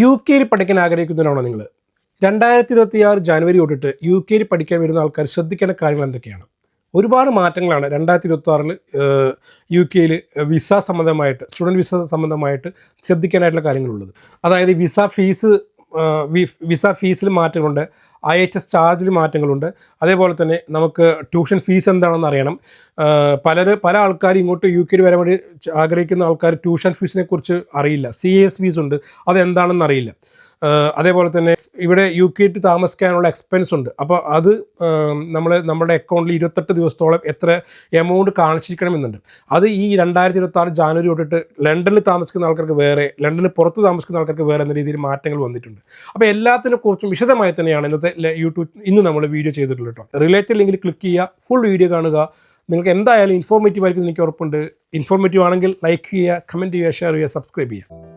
U കെയിൽ പഠിക്കാൻ ആഗ്രഹിക്കുന്നവരാണോ നിങ്ങൾ? രണ്ടായിരത്തി ഇരുപത്തി ആറ് ജനുവരി തൊട്ടിട്ട് യു കെയിൽ പഠിക്കാൻ വരുന്ന ആൾക്കാർ ശ്രദ്ധിക്കേണ്ട കാര്യങ്ങൾ എന്തൊക്കെയാണ്? ഒരുപാട് മാറ്റങ്ങളാണ് രണ്ടായിരത്തി ഇരുപത്തി ആറിൽ യു കെയിൽ വിസ സംബന്ധമായിട്ട് സ്റ്റുഡന്റ് വിസ സംബന്ധമായിട്ട് ശ്രദ്ധിക്കാനായിട്ടുള്ള കാര്യങ്ങളുള്ളത്. അതായത് വിസ ഫീസ് വിസ ഫീസിൽ മാറ്റങ്ങളുണ്ട് ഐ എച്ച് എസ് ചാർജിൽ മാറ്റങ്ങളുണ്ട്. അതേപോലെ തന്നെ നമുക്ക് ട്യൂഷൻ ഫീസ് എന്താണെന്ന് അറിയണം. പലർ പല ആൾക്കാർ ഇങ്ങോട്ട് യു കെയിൽ വരാൻ വേണ്ടി ആഗ്രഹിക്കുന്ന ആൾക്കാർ ട്യൂഷൻ ഫീസിനെ കുറിച്ച് അറിയില്ല. സി എസ് ഫീസ് ഉണ്ട്. അതെന്താണെന്ന് അറിയില്ല. അതേപോലെ തന്നെ ഇവിടെ യു കെ ടി താമസിക്കാനുള്ള എക്സ്പെൻസ് ഉണ്ട്. അപ്പോൾ അത് നമ്മൾ നമ്മുടെ അക്കൗണ്ടിൽ ഇരുപത്തെട്ട് ദിവസത്തോളം എത്ര എമൗണ്ട് കാണിച്ചിരിക്കണമെന്നുണ്ട്. അത് ഈ രണ്ടായിരത്തി ഇരുപത്തി ആറ് ജാനുവരി തൊട്ടിട്ട് ലണ്ടനിൽ താമസിക്കുന്ന ആൾക്കാർക്ക് വേറെ ലണ്ടനിൽ പുറത്ത് താമസിക്കുന്ന ആൾക്കാർക്ക് വേറെ എന്ന രീതിയിൽ മാറ്റങ്ങൾ വന്നിട്ടുണ്ട്. അപ്പോൾ എല്ലാത്തിനെ കുറിച്ചും വിശദമായി തന്നെയാണ് ഇന്നത്തെ യൂട്യൂബ് ഇന്ന് നമ്മൾ വീഡിയോ ചെയ്തിട്ടുള്ളത് കേട്ടോ റിലേറ്റഡ് ലിങ്കിൽ ക്ലിക്ക് ചെയ്യുക ഫുൾ വീഡിയോ കാണുക. നിങ്ങൾക്ക് എന്തായാലും ഇൻഫോർമേറ്റീവ് ആയിരിക്കും എനിക്ക് ഉറപ്പുണ്ട്. ഇൻഫോർമേറ്റീവ് ആണെങ്കിൽ ലൈക്ക് ചെയ്യുക കമന്റ് ചെയ്യുക ഷെയർ ചെയ്യുക സബ്സ്ക്രൈബ് ചെയ്യുക.